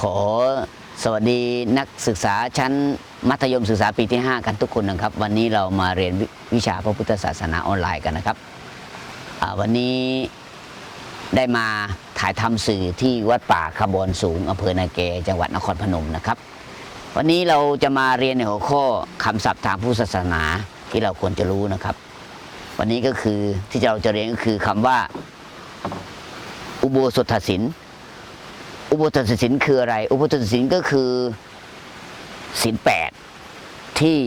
ขอสวัสดีนักศึกษาชั้นมัธยมศึกษาปีที่ 5 กันทุกคนนะครับ วันนี้เรามาเรียนวิวิชาพระพุทธศาสนาออนไลน์กันนะครับวันนี้ได้มาถ่ายทำสื่อที่วัดป่าขบวนสูงอำเภอนาเกจังหวัดนครพนมนะครับ วันนี้เราจะมาเรียนในหัวข้อคำศัพท์ทางพุทธศาสนาที่เราควรจะรู้นะครับ วันนี้ก็คือที่เราจะเรียนก็คือคำว่า อุโบสถศิล อุโบสถศีลคืออะไร อุโบสถศีลก็คือศีลแปดที่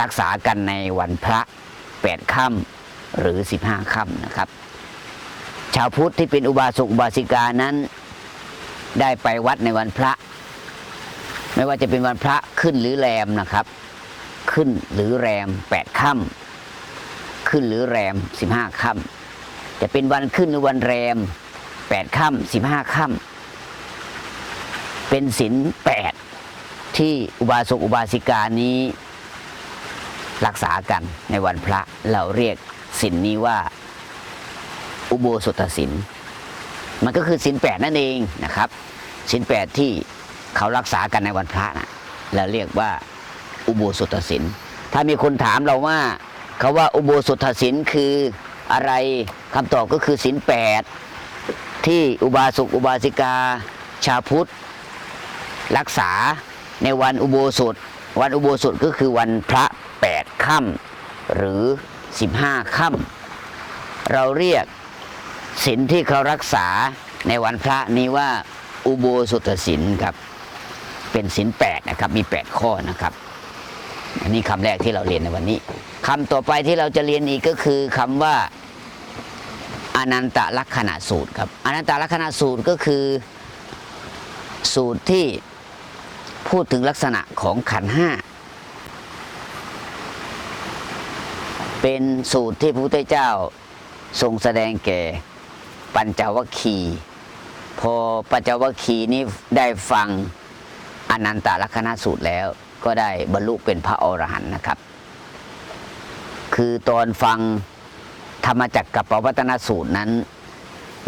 รักษากันในวันพระแปดค่ำหรือสิบห้าค่ำนะครับ ชาวพุทธที่เป็นอุบาสกอุบาสิกานั้น ได้ไปวัดในวันพระ ไม่ว่าจะเป็นวันพระขึ้นหรือแรมนะครับ ขึ้นหรือแรมแปดค่ำขึ้นหรือแรมสิบห้าค่ำจะเป็นวันขึ้นหรือวันแรมแปดค่ำสิบห้าค่ำ เป็นศีลแปดที่อุบาสกอุบาสิกานี้รักษากันในวันพระเราเรียกศีลนี้ว่าอุโบสถศีลมันก็คือศีลแปดนั่นเองนะครับศีลแปดที่เขารักษากันในวันพระนะเราเรียกว่าอุโบสถศีลถ้ามีคนถามเราว่าเขาว่าอุโบสถศีลคืออะไรคำตอบก็คือศีลแปดที่อุบาสกอุบาสิกา ชาวพุทธ รักษาในวันอุโบสถ วันอุโบสถก็คือวันพระแปดค่ำหรือสิบห้าค่ำเราเรียกศีลที่เขารักษาในวันพระนี้ว่าอุโบสถศีลครับ เป็นศีลแปดนะครับมีแปดข้อนะครับอันนี้คำแรกที่เราเรียนในวันนี้คำต่อไปที่เราจะเรียนอีกก็คือคำว่าอนันตลักษณะสูตรครับอนันตลักษณะสูตรก็คือสูตรที่ พูดถึงลักษณะของขันห้า เป็นสูตรที่พระพุทธเจ้าทรงแสดงแก่ปัญจวัคคีย์พอปัญจวัคคีย์นี้ได้ฟังอนันตลักษณะสูตรแล้ว ก็ได้บรรลุเป็นพระอรหันต์นะครับ คือตอนฟังธรรมจักรกับปวัตนสูตรนั้น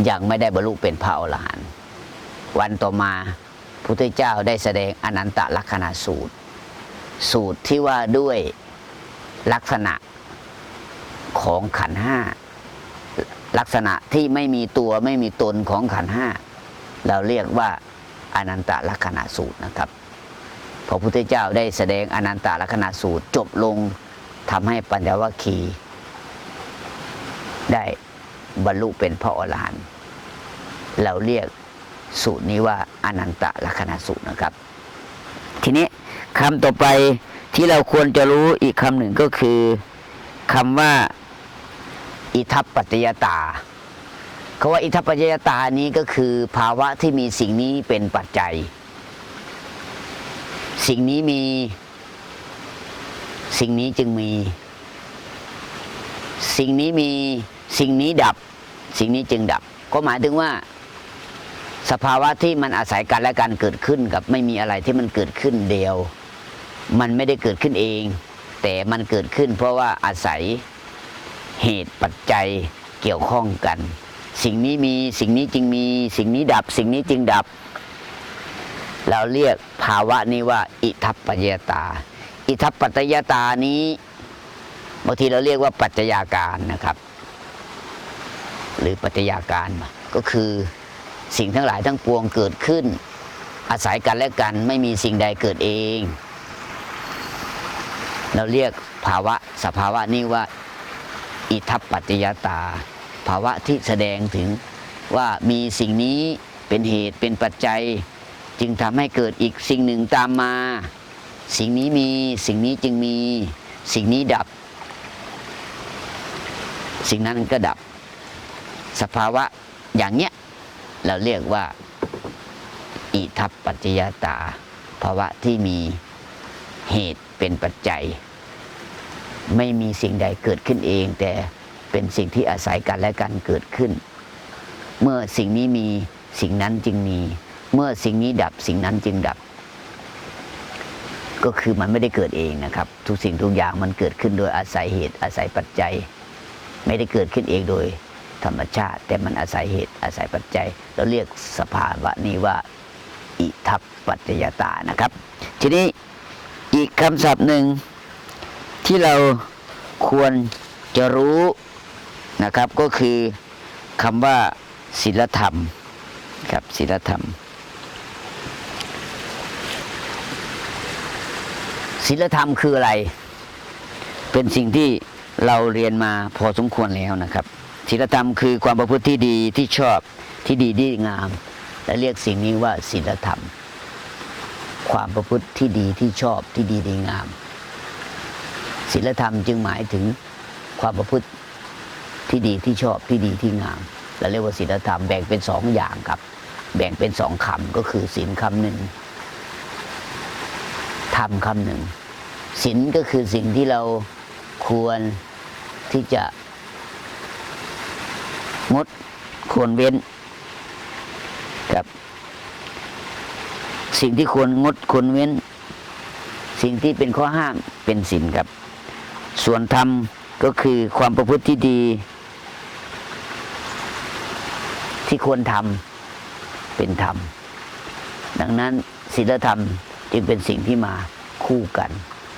ยังไม่ได้บรรลุเป็นพระอรหันต์วันต่อมา พุทธเจ้าได้แสดงอนันตลักษณะสูตร สูตรที่ว่าด้วยลักษณะของขันห้าลักษณะที่ไม่มีตัวไม่มีตนของขันห้าเราเรียกว่าอนันตลักษณะสูตรนะครับพระพุทธเจ้าได้แสดงอนันตลักษณะสูตรจบลงทำให้ปัญญวัคคีได้บรรลุเป็นพระอรหันต์เราเรียก สูตรนี้ว่าอนันตลักษณะสูตรนะครับ ทีนี้คำต่อไปที่เราควรจะรู้อีกคำหนึ่งก็คือคำว่า อิทัปปัจจยตาคาว่าอิทัปปัจจยตานี้ก็คือภาวะที่มีสิ่งนี้เป็นปัจจัย สิ่งนี้มี สิ่งนี้จึงมี สิ่งนี้มี สิ่งนี้ดับ สิ่งนี้จึงดับ ก็หมายถึงว่า สภาวะที่มันอาศัยกันและกันเกิดขึ้นกับไม่มีอะไรที่มันเกิดขึ้นเดียว มันไม่ได้เกิดขึ้นเอง แต่มันเกิดขึ้น เพราะว่าอาศัยเหตุปัจจัยเกี่ยวข้องกัน สิ่งนี้มีสิ่งนี้จึงมี สิ่งนี้ดับ สิ่งนี้จึงดับ เราเรียกภาวะนี้ว่า อิทัปปัจจยตา อิทัปปัจจยตานี้บางทีเราเรียกว่าปัจจัยาการนะครับ หรือปัจจัยาการก็คือ สิ่งทั้งหลายทั้งปวงเกิดขึ้น อาศัยกันและกันไม่มีสิ่งใดเกิดเอง เราเรียกภาวะสภาวะนี้ว่า อิทัปปัจจยตา ภาวะที่แสดงถึงว่ามีสิ่งนี้เป็นเหตุเป็นปัจจัย จึงทำให้เกิดอีกสิ่งหนึ่งตามมา สิ่งนี้มีสิ่งนี้จึงมีสิ่งนี้ดับ สิ่งนั้นก็ดับ สภาวะอย่างเนี้ย เราเรียกว่าอิทัปปัจจยตาภาวะที่มีเหตุเป็นปัจจัย ไม่มีสิ่งใดเกิดขึ้นเอง แต่เป็นสิ่งที่อาศัยกันและกันเกิดขึ้น เมื่อสิ่งนี้มีสิ่งนั้นจึงมี เมื่อสิ่งนี้ดับสิ่งนั้นจึงดับ ก็คือมันไม่ได้เกิดเองนะครับ ทุกสิ่งทุกอย่างมันเกิดขึ้นโดยอาศัยเหตุอาศัยปัจจัย ไม่ได้เกิดขึ้นเองโดย ธรรมชาติ แต่มันอาศัยเหตุอาศัยปัจจัย เราเรียกสภาวะนี้ว่า อิทัปปัจจยตานะครับ ทีนี้อีกคำศัพท์หนึ่งที่เราควรจะรู้นะครับก็คือคำว่าศีลธรรมครับศีลธรรมศีลธรรมคืออะไร เป็นสิ่งที่เราเรียนมาพอสมควรแล้วนะครับ ศีลธรรมคือความประพฤติที่ดีที่ชอบที่ดีที่งาม และเรียกสิ่งนี้ว่าศีลธรรม ความประพฤติที่ดีที่ชอบที่ดีที่งามศีลธรรมจึงหมายถึงความประพฤติที่ดีที่ชอบที่ดีที่งามเราเรียกว่าศีลธรรมแบ่งเป็นสองอย่างครับ แบ่งเป็นสองคำก็คือศีลคำหนึ่งธรรมคำหนึ่งศีลก็คือสิ่งที่เราควรที่จะ งด ควรเว้นกับ สิ่งที่ควรงดควรเว้น สิ่งที่เป็นข้อห้ามเป็นศีลครับ ส่วนธรรมก็คือความประพฤติที่ดี ที่ควรทำเป็นธรรม ดังนั้นศีลธรรมจึงเป็นสิ่งที่มาคู่กัน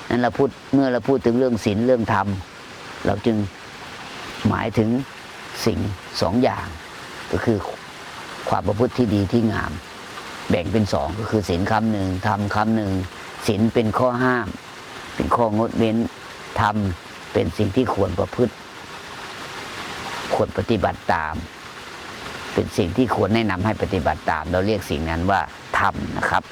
นั้นเราพูดเมื่อเราพูดถึงเรื่องศีลเรื่องธรรม เราจึงหมายถึงสิ่งสองอย่าง ก็คือความประพฤติที่ดีที่งาม แบ่งเป็นสองก็คือศีลคำหนึ่งธรรมคำหนึ่งศีลเป็นข้อห้าม เป็นข้องดเว้นธรรมเป็นสิ่งที่ควรประพฤติ ควรปฏิบัติตาม เป็นสิ่งที่ควรแนะนำให้ปฏิบัติตาม เราเรียกสิ่งนั้นว่าธรรมนะครับ